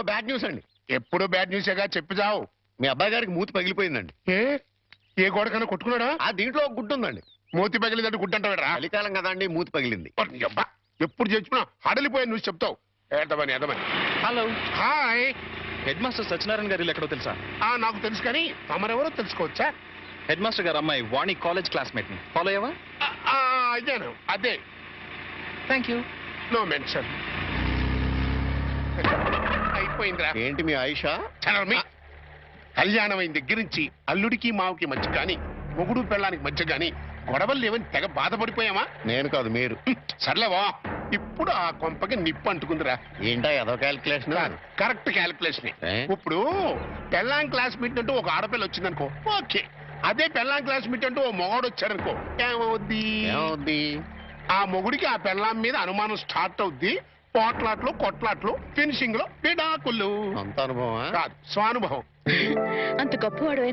Bad news అండి. ఎప్పుడు bad న్యూసేగా చెప్పి చావు. మీ అబ్బాయి గారికి మూతి పగిలిపోయిందండి. ఏ? ఏ గోడకన్నా కొట్టుకున్నాడా? ఆ దీంట్లో ఒక గుడ్డు ఉందండి. మూతి పగిలిందంటే గుడ్డంటాడు చలికాలం కదా అండి మూతి పగిలింది. ఎప్పుడు చచ్చిపోయినా హడలిపోయి నువ్వు చెప్తావు. ఏదమని ఏదమని hello. Hi. Head master Satyanarayana garu ఇల్లు ఎక్కడో తెలుసా? ఆ నాకు తెలుసు కానీ తమరెవరో తెలుసుకోవచ్చా? హెడ్ మాస్టర్ గారు అమ్మాయి వాణి కాలేజ్ క్లాస్మేట్ని ఫాలో అయ్యవా? ఆ, ఆ, అదేను అదే. Thank you. No mention. అయిపోయిందిరా. ఏంటి మీ ఆయుష? చనర్మి కళ్యాణం అయిన దగ్గర నుంచి అల్లుడికి మావుకి మధ్య కానీ మొగుడు పెళ్ళానికి మధ్య కానీ గొడవలు లేవని తెగ బాధపడిపోయామా? నేను కాదు మీరు. సర్లేవా ఇప్పుడు ఆ కొంపకి నిప్పు అంటుకుందిరా. ఏంటా ఏదో క్యాల్కులేషన్ కరెక్ట్ క్యాలిక్యులేషన్? ఇప్పుడు పెళ్ళాం క్లాస్ మీట్ అంటూ ఒక ఆడపిల్ల వచ్చిందనుకో. ఓకే. అదే పెళ్ళాం క్లాస్ మీట్ అంటూ ఓ మొగాడు వచ్చాడనుకో. ఏమవుద్ది? ఏమవుద్ది? ఆ మొగుడికి ఆ పెళ్ళాం మీద అనుమానం స్టార్ట్ అవుద్ది. పోట్లాట్లు కొట్లాట్లు ఫినిషింగ్లో విడాకులు సొంత అనుభవమా? కాదు స్వానుభవం. అంత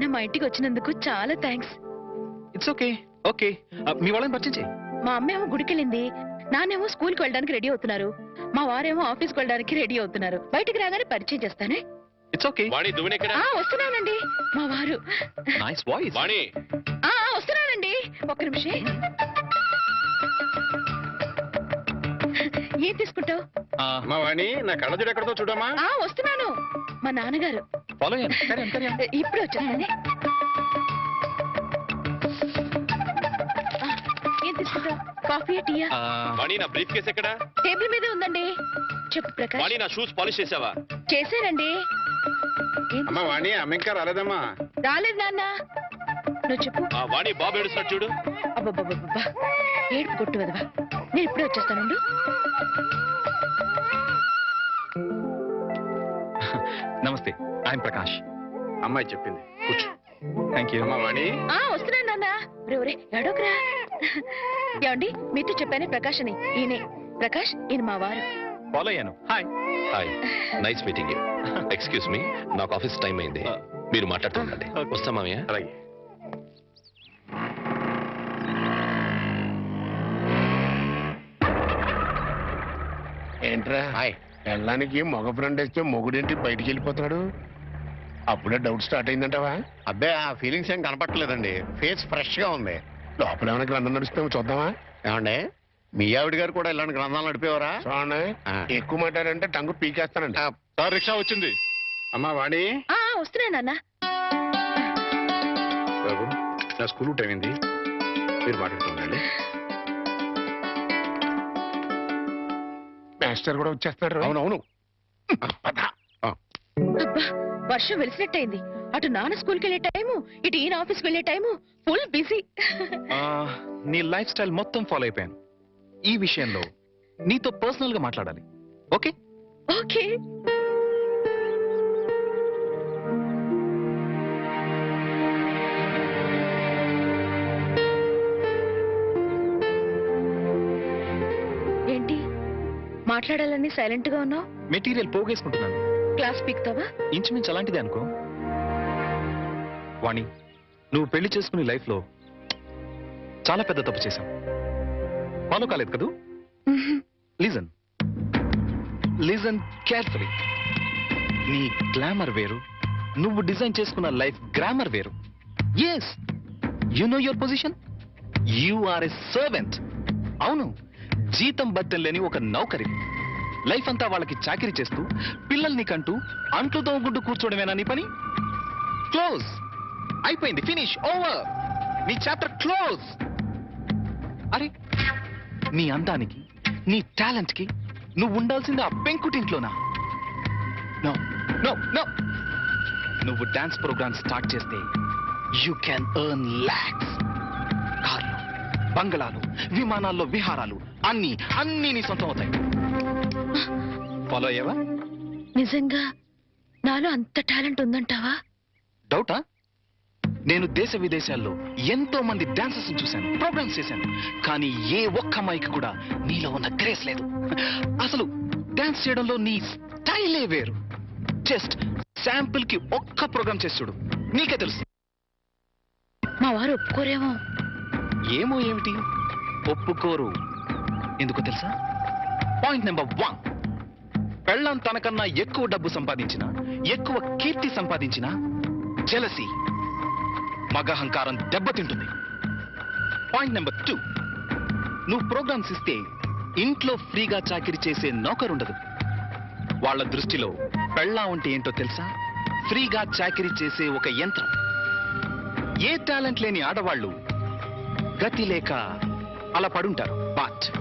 మా ఇంటికి వచ్చినందుకు చాలా థ్యాంక్స్ ఇట్స్ ఓకే ఓకే. మీ వాళ్ళని పరిచయం చేయి. మా అమ్మేమో గుడికెళ్ళింది నాన్నేమో స్కూల్కి వెళ్ళడానికి రెడీ అవుతున్నారు మా వారేమో ఆఫీస్కి వెళ్ళడానికి రెడీ అవుతున్నారు. బయటికి రాగానే పరిచయం చేస్తానే? It's okay. వాణి ఆ వస్తున్నానండి. మా వారు. Nice voice Vani. ఆ ఆ, వస్తున్నానండి. ఒక్క నిమిషం. ఏం తీసుకుంటావు? మా వాణి నా కళ్ళజోడు ఎక్కడతో చూడమ్మా. ఆ వస్తున్నాను. మా నాన్నగారు. ఫాలో ఇప్పుడు వచ్చేస్తానే ఆ, ఏం తీసుకుంటావు? కాఫీ టీయా? వాణి నా బ్రీఫ్ కేస్ ఎక్కడ? టేబుల్ మీదే ఉందండి. చెప్పు ప్రకాష్. వాణి నా షూస్ పాలిష్ చేసావా? చేశానండి. ఏం అమ్మా వాణి అమ్మ ఇంకా రాలేదమ్మా. రాలేదు నాన్న. నువ్వు చెప్పు. ఆ వాణి బాబు చూడు. అబ్బబ్బబ్బబ్బా ఏడుపు కొట్టు వదవా. నేను ఇప్పుడే వచ్చేస్తానుండు. ఐఎమ్ ప్రకాష్. అమ్మాయి చెప్పింది. కూర్చో. థ్యాంక్ యూ అమ్మా వాణి ఆ వస్తున్నాను నాన్న. ఒరే ఒరే ఎడోకరా ఏమండి మీతో చెప్పానే ప్రకాష్ అని ఈయనే. ప్రకాష్ ఈయన మా వారు. ఫాలో అయ్యాను. Hi hi nice meeting you excuse me నాకు ఆఫీస్ టైం అయింది. Uh, మీరు మాట్లాడుతుండండి. వస్తా మామయ్య. అలాగే. ఏంట్రా? హాయ్ పెళ్ళానికి మగ ఫ్రెండ్ వేస్తే మొగుడేంటి బయటికి వెళ్ళిపోతాడు? అప్పుడే డౌట్ స్టార్ట్ అయిందంటావా? అబ్బే ఆ ఫీలింగ్స్ ఏం కనపట్టలేదండి. ఫేస్ ఫ్రెష్గా ఉంది. లోపల ఏమైనా గ్రంథం నడుస్తామో చూద్దామా? ఏమండి? మీ ఆవిడ గారు కూడా ఇలాంటి గ్రంథాలు నడిపేవారా? చూడండి. ఎక్కువ మాట్లాడంటే టంగు పీకేస్తానండి. సార్ రిక్షా వచ్చింది. అమ్మా వాణి. ఆ ఆ, వస్తున్నాను నాన్న. బాబు నా స్కూల్ టైం అయింది. మీరు మాట్లాడుతుండండి మాస్టర్ కూడా వచ్చేస్తున్నారు అవునవును. అబ్బా. వర్షం వెలిసినట్టయింది. అటు నాన్న స్కూల్కి వెళ్ళే టైము ఇటు ఈయన ఆఫీస్కి వెళ్ళే టైము ఫుల్ బిజీ. నీ లైఫ్ స్టైల్ మొత్తం ఫాలో అయిపోయాను. ఈ విషయంలో నీతో పర్సనల్గా మాట్లాడాలి. ఓకే? ఓకే. ఏంటి? మాట్లాడాలని సైలెంట్గా ఉన్నావు? మెటీరియల్ పోగేసుకుంటున్నాను. క్లాస్ పీక్తావా? ఇంచుమించు అలాంటిదే అనుకో. వాణి నువ్వు పెళ్ళి చేసుకునే లైఫ్లో చాలా పెద్ద తప్పు చేశావు. ఫాలో కాలేదు కదూ? లిజన్ లిజన్ కేర్ఫుల్లీ నీ గ్లామర్ వేరు నువ్వు డిజైన్ చేసుకున్న లైఫ్ గ్రామర్ వేరు. Yes you know your position you are a servant అవును జీతం బట్టం లేని ఒక నౌకరి. లైఫ్ అంతా వాళ్ళకి చాకరీ చేస్తూ పిల్లల్ని కంటూ అంట్లు తోముకుంటూ కూర్చోవడమేనా నీ పని? క్లోజ్. అయిపోయింది. ఫినిష్. ఓవర్. నీ చాప్టర్ క్లోజ్. అరే నీ అందానికి నీ టాలెంట్కి నువ్వు ఉండాల్సింది ఆ పెంకుటింట్లోనా? No no no. నువ్వు డాన్స్ ప్రోగ్రామ్ స్టార్ట్ చేస్తే యూ క్యాన్ ఎర్న్ లాక్స్ కార్లు బంగళాలు విమానాల్లో విహారాలు అన్ని అన్ని నీ సొంతం అవుతాయి. ఫాలో అయ్యావా? నిజంగా నాలో అంత టాలెంట్ ఉందంటావా? డౌటా? నేను దేశ విదేశాల్లో ఎంతో మంది డాన్సర్స్ చూశాను ప్రోగ్రామ్స్ చేశాను కానీ ఏ ఒక్క అమ్మాయికి కూడా నీలో ఉన్న గ్రేస్ లేదు. అసలు డాన్స్ చేయడంలో నీ స్టైలే వేరు. జస్ట్ శాంపుల్కి ఒక్క ప్రోగ్రామ్ చేసి చూడు నీకే తెలుసు. మా వారు ఒప్పుకోరేమో. ఏమో ఏమిటి? ఒప్పుకోరు. ఎందుకో తెలుసా? Point number one. పెళ్ళం తనకన్నా ఎక్కువ డబ్బు సంపాదించిన ఎక్కువ కీర్తి సంపాదించిన జలసి మగహంకారం దెబ్బతింటుంది. పాయింట్ నెంబర్ టూ నువ్వు ప్రోగ్రామ్స్ ఇస్తే ఇంట్లో ఫ్రీగా చాకిరి చేసే నౌకరుండదు. వాళ్ళ దృష్టిలో పెళ్ళాం అంటే ఏంటో తెలుసా? ఫ్రీగా చాకిరి చేసే ఒక యంత్రం. ఏ టాలెంట్ లేని ఆడవాళ్ళు గతి లేక అలా పడుంటారు. బట్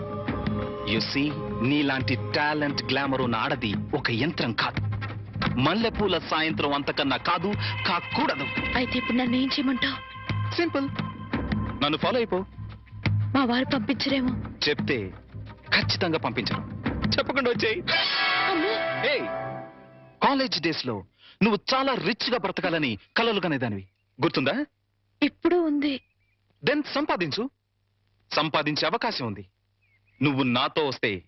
యు సీ నీలాంటి టాలెంట్ గ్లామర్ ఉన్న ఆడది ఒక యంత్రం కాదు. మల్లెపూల సాయంత్రం అంతకన్నా కాదు కాకూడదు. అయితే ఇప్పుడు నన్ను ఏం చేయమంటావు? సింపుల్. నన్ను ఫాలో అయిపో. మా వారు పంపించరేమో. చెప్తే ఖచ్చితంగా పంపించను. చెప్పకుండా వచ్చేయి. కాలేజ్ డేస్లో నువ్వు చాలా రిచ్గా బ్రతకాలని కలలు కనేదానివి గుర్తుందా? ఇప్పుడు ఉంది. దెన్ సంపాదించు. సంపాదించే అవకాశం ఉంది. నువ్వు నాతో వస్తే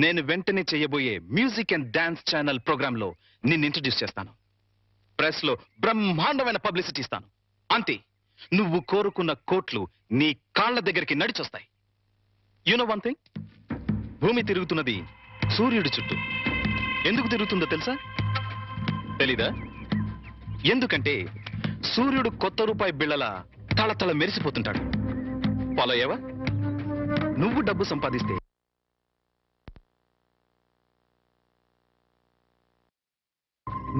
నేను వెంటనే చేయబోయే మ్యూజిక్ అండ్ డాన్స్ ఛానల్ ప్రోగ్రామ్లో నిన్ను ఇంట్రడ్యూస్ చేస్తాను. ప్రెస్లో బ్రహ్మాండమైన పబ్లిసిటీ ఇస్తాను. అంతే నువ్వు కోరుకున్న కోట్లు నీ కాళ్ళ దగ్గరికి నడిచొస్తాయి. యూనో వన్ థింగ్ భూమి తిరుగుతున్నది సూర్యుడి చుట్టూ. ఎందుకు తిరుగుతుందో తెలుసా? తెలీదా? ఎందుకంటే సూర్యుడు కొత్త రూపాయి బిళ్ళల తళతళ మెరిసిపోతుంటాడు. ఫాలో అయ్యావా? నువ్వు డబ్బు సంపాదిస్తే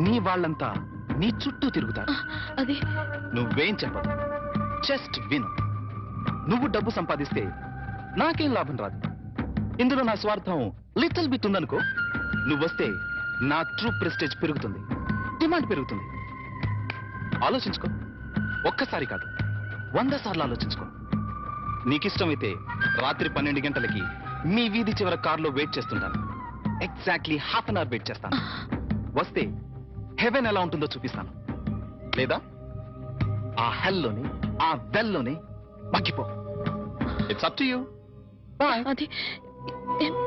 నీ వాళ్ళంతా నీ చుట్టూ తిరుగుతారు. అది? నువ్వేం చెప్పదు. జస్ట్ విను. నువ్వు డబ్బు సంపాదిస్తే నాకేం లాభం రాదు. ఇందులో నా స్వార్థం లిటిల్ బిట్ ఉందనుకో నువ్వొస్తే నా ట్రూ ప్రెస్టేజ్ పెరుగుతుంది. డిమాండ్ పెరుగుతుంది. ఆలోచించుకో. ఒక్కసారి కాదు వంద సార్లు ఆలోచించుకో. నీకిష్టమైతే రాత్రి పన్నెండు గంటలకి మీ వీధి చివర కారులో వెయిట్ చేస్తుంటాను. Exactly half an hour wait చేస్తాను. వస్తే హెవెన్ ఎలా ఉంటుందో చూపిస్తాను. లేదా? ఆ హెల్లోని ఆ వెల్లోని మగ్గిపో. It's up to you boy అది ఏం-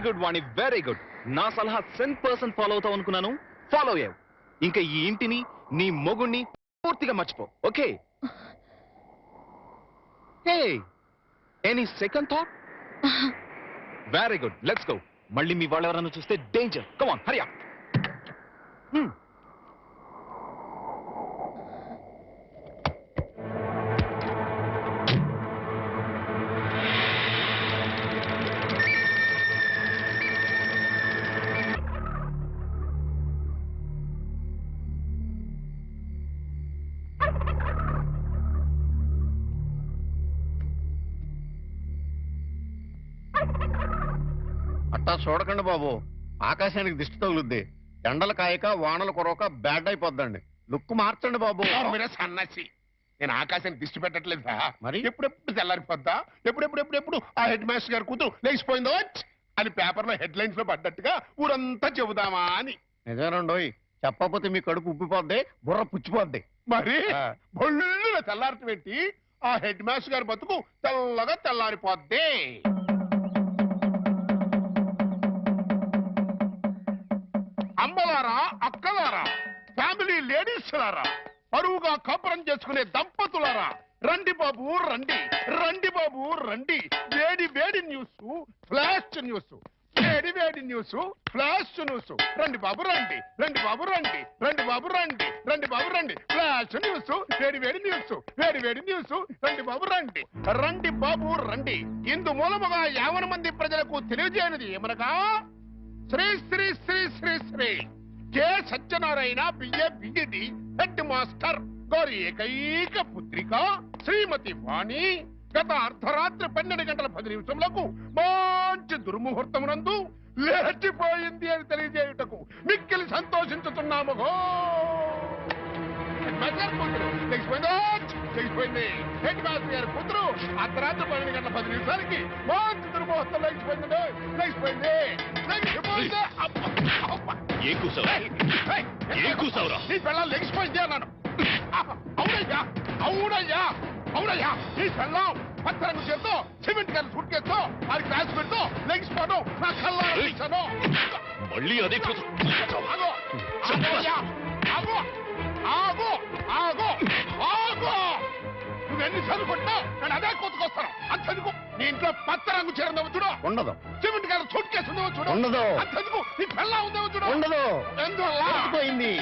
very good Vani very good. నా సలహా సెన్ పర్సన్ ఫాలో అవుతావు అనుకున్నాను. ఫాలో అయ్యావు. ఇంకా ఈ ఇంటిని నీ మొగుణ్ణి పూర్తిగా మర్చిపో okay? Hey any second thought very good let's go మళ్ళీ మీ వాళ్ళు ఎవరైనా చూస్తే డేంజర్ కమాన్ హరియా అట్టా చూడకండి బాబు. ఆకాశానికి దిష్టి తగులుద్ది. ఎండలు కాయక వానలు కొరవక బ్యాడ్ అయిపోద్దండి. లుక్ మార్చండి బాబు. మీరే సన్నాసి. నేను ఆకాశానికి దిష్టి పెట్టట్లేదా మరి? ఎప్పుడెప్పుడు తెల్లారిపోద్దా? ఎప్పుడెప్పుడు ఎప్పుడెప్పుడు ఆ హెడ్ మాస్టర్ గారు కూతురు లేచిపోయిందో! అని పేపర్లో హెడ్ లైన్స్లో పడ్డట్టుగా ఊరంతా చెబుదామా అని. నిజమేనండోయ్. చెప్పకపోతే మీ కడుపు ఉబ్బిపోద్ది బుర్ర పుచ్చిపోద్ది. మరి ఆ. బొల్లున తెల్లారటి పెట్టి ఆ హెడ్ మాస్టర్ గారి బతుకు తెల్లగా తెల్లారిపోద్ది. అమ్మలారా అక్కలారా? ఫ్యామిలీ లేడీస్ లారా పరువుగా కాపురం చేసుకునే దంపతులారా? రండి బాబు రండి. రండి బాబు రండి. వేడి వేడి న్యూస్ ఫ్లాష్ న్యూస్. వేడి వేడి న్యూస్ ఫ్లాష్ న్యూస్. రండి బాబు రండి. రండి బాబు రండి. రండి బాబు రండి. రండి బాబు రండి. ఫ్లాష్ న్యూస్ వేడి వేడి న్యూస్. వేడి వేడి న్యూస్ రండి బాబు రండి. రండి బాబు రండి. ఇందు మూలముగా యావన మంది ప్రజలకు తెలియజేయనిది ఏమనగా? Shri Shri Shri Shri Shri. K Satyanarayana BA BEd head master గారి ఏకైక పుత్రిక శ్రీమతి వాణి గత అర్ధరాత్రి పన్నెండు గంటల పది నిమిషములకు మంచి దుర్ముహూర్తమునందు లేచిపోయింది అని తెలియజేయుటకు మిక్కిలి సంతోషించుతున్నాము మాస్టర్ కూతురు లేచిపోయిందో లేచిపోయింది హెడ్ మాస్టర్ గారి కూతురు? అర్ధరాత్రి పన్నెండు గంటల పది నిమిషాలకి మంచి లేచిపోయింది లేచిపోయింది అబ్బా, అబ్బా. ఏం కూసావు ఏం కూసావురా? నీ పిల్లలు లెగిసిపోయింది అన్నాను. అవునయ్యా అవునయ్యా అవునయ్యా. నీ పిల్లం పత్తరంగు చేత్తో సిమెంట్ కలిసి సుట్కేస్తో అది క్లాస్ పెడుతూ లెగిసిపోవడం నా కళ్ళ మళ్ళీ అదే కూతురు. ఆగు ఆగు. ఆగు ఆగు ఆగు. నువ్వు ఎన్నిసార్లు కొట్టినా నేను అదే కొట్టుకొస్తాను అంతెందుకు నీ ఇంట్లో పత్తరంగు చీర ఉందేమో చూడు. ఉండదు. సిమెంట్ గారు సూట్ కేసు చూడు. ఉండదు. అంతెందుకు నీ పిల్ల ఉందేమో చూడు. ఉండదు. ఎందువల్ల? పోయింది.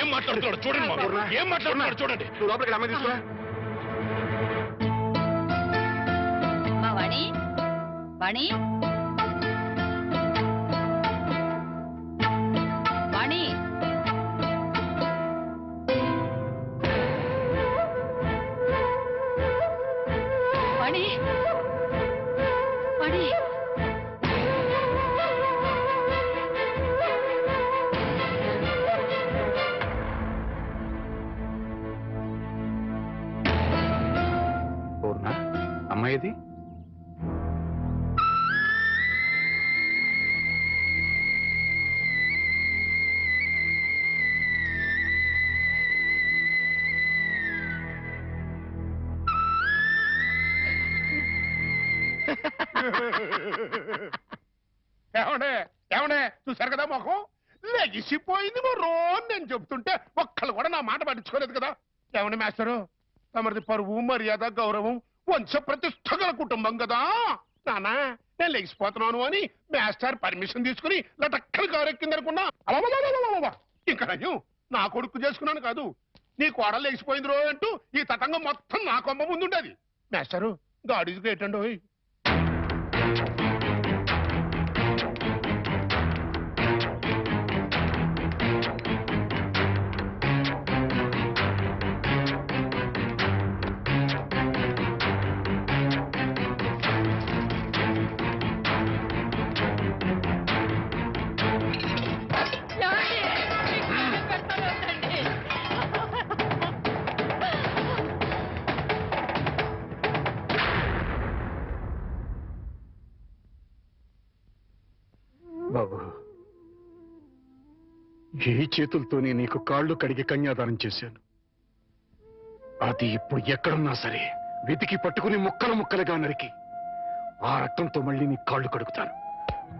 ఏం మాట్లాడుతున్నాడు చూడండి. ఏం మాట్లాడుతున్నాడు చూడండి. నువ్వు లోపలికి అమ్మాయి తీసుకురా. వాణి? అమ్మాయిది ఏమండే? ఏమండే? చూసారు కదా మొఖం? లెగిసిపోయింది మరో నేను చెప్తుంటే ఒక్కళ్ళు కూడా నా మాట పట్టించుకోలేదు కదా. ఏమండి మాస్టరు? తమరిది పరువు మర్యాద గౌరవం వంశ ప్రతిష్ట గల కుటుంబం కదా. నానా నేను లెగిసిపోతున్నాను అని మాస్టర్ పర్మిషన్ తీసుకుని లటక్కలు కారెక్కిందనుకున్నా. అలవలవలవలవ. ఇంకా నయ్యం నా కొడుకు చేసుకున్నాను కాదు. నీ కోడలు లెగిసిపోయింది రో అంటూ ఈ తతంగం మొత్తం నా కొమ్మ ముందుండేది మాస్టరు గాడ్ ఈజ్ ఈ చేతులతోనే నీకు కాళ్ళు కడిగి కన్యాదానం చేశాను? అది ఇప్పుడు ఎక్కడున్నా సరే వెతికి పట్టుకుని ముక్కలు ముక్కలుగా నరికి ఆ రక్తంతో మళ్ళీ నీ కాళ్ళు కడుగుతాను.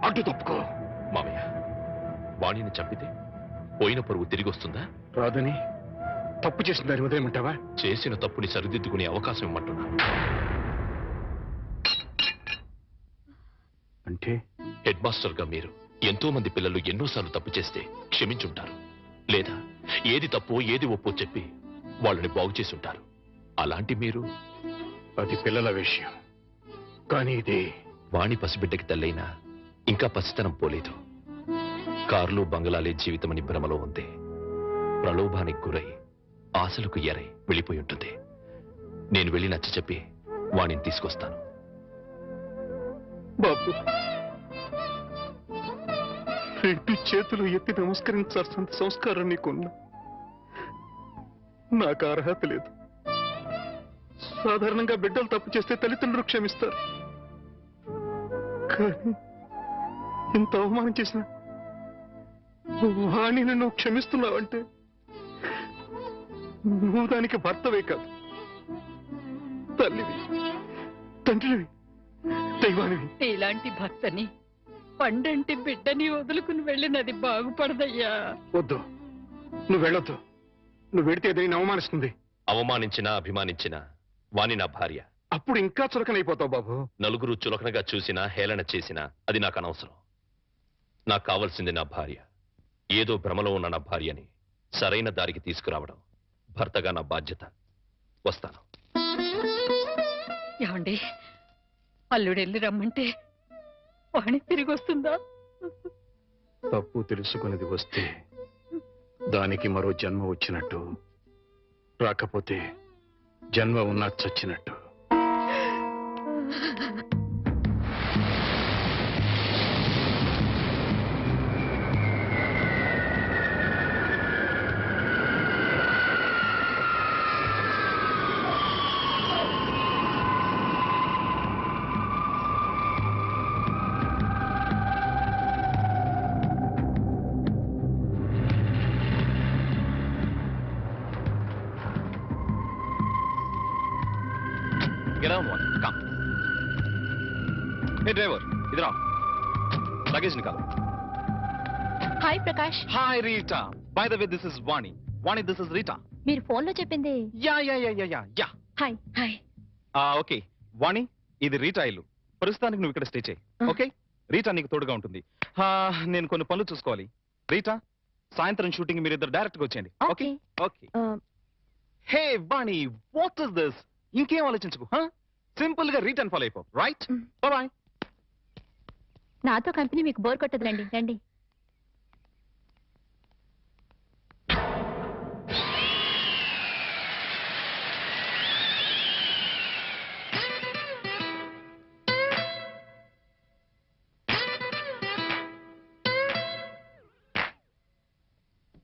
అడ్డు తప్పుకో. మామయ్య వాణిని చంపితే పోయిన పరువు తిరిగి వస్తుందా? రాదని తప్పు చేసిన దాని ఉదయమంటావా చేసిన తప్పుని సరిదిద్దుకునే అవకాశం ఇమ్మంటున్నా అంటే? హెడ్ మాస్టర్గా మీరు ఎంతో మంది పిల్లలు ఎన్నోసార్లు తప్పు చేస్తే క్షమించుంటారు. లేదా ఏది తప్పో ఏది ఒప్పో చెప్పి వాళ్ళని బాగు చేసి ఉంటారు అలాంటి మీరు? అది పిల్లల విషయం. కానీ ఇది వాణి పసిబిడ్డకి తల్లైనా ఇంకా పసితనం పోలేదు. కార్లు బంగళాలే జీవితమని భ్రమలో ఉంది ప్రలోభానికి గురై ఆశలకు ఎరై వెళ్ళిపోయి ఉంటుంది. నేను వెళ్ళి నచ్చ చెప్పి వాణిని తీసుకొస్తాను. బాబు రెండు చేతులు ఎత్తి నమస్కరించాల్సిన సంస్కారం నీకున్నా. నాకు అర్హత లేదు. సాధారణంగా బిడ్డలు తప్పు చేస్తే తల్లిదండ్రులు క్షమిస్తారు. కానీ ఇంత అవమానం చేసిన వాణిని నువ్వు క్షమిస్తున్నావంటే నువ్వు దానికి భర్తవే కాదు. తల్లివి తండ్రివి దైవానివి. ఇలాంటి భర్తని పండంటి బిడ్డని వదులుకుని వెళ్ళినది బాగుపడదయ్యా. వద్దు. నువ్వు వెళ్ళొద్దు. నువ్వు వెడితే ఏదైనా అవమానిస్తుంది. అవమానించినా అభిమానించినా వాణి నా భార్య. అప్పుడు ఇంకా చులకనైపోతావు బాబు. నలుగురు చులకనగా చూసినా హేళన చేసినా అది నాకు అనవసరం. నాకు కావాల్సింది నా భార్య. ఏదో భ్రమలో ఉన్న నా భార్యని సరైన దారికి తీసుకురావడం భర్తగా నా బాధ్యత. వస్తాను. ఏమండి? అల్లుడెళ్ళి రమ్మంటే వాణి తిరిగి వస్తుందా? తప్పు తెలుసుకునేది వస్తే దానికి మరో జన్మ వచ్చినట్టు రాకపోతే జన్మ ఉన్నా చచ్చినట్టు. Hey driver, इधर आओ. Luggage निकालो. Hi Prakash Hi Rita. By the way, this is Vani. Vani, this is Rita. మీరు ఫోన్ లో చెప్పింది Yeah, yeah, yeah, yeah, yeah, yeah. Hi hi ఆ ఓకే వాణి ఇది రీటా ఇల్లు ప్రస్తుతానికి నువ్వు ఇక్కడ స్టే చేయి ఆ. ఓకే రీటా నీకు తోడుగా ఉంటుంది ఆ, నేను కొన్ని పనులు చూసుకోవాలి రీటా సాయంత్రం షూటింగ్ మీరు ఇద్దరు డైరెక్ట్ గా వచ్చేయండి okay okay hey Vani what is this ఇంకేం ఆలోచించుకు సింపుల్ గా రిటర్న్ ఫాలో అయిపో రైట్ Mm. బాయ్ నాతో కంపెనీ మీకు బోర్ కొట్టదులండి రండి.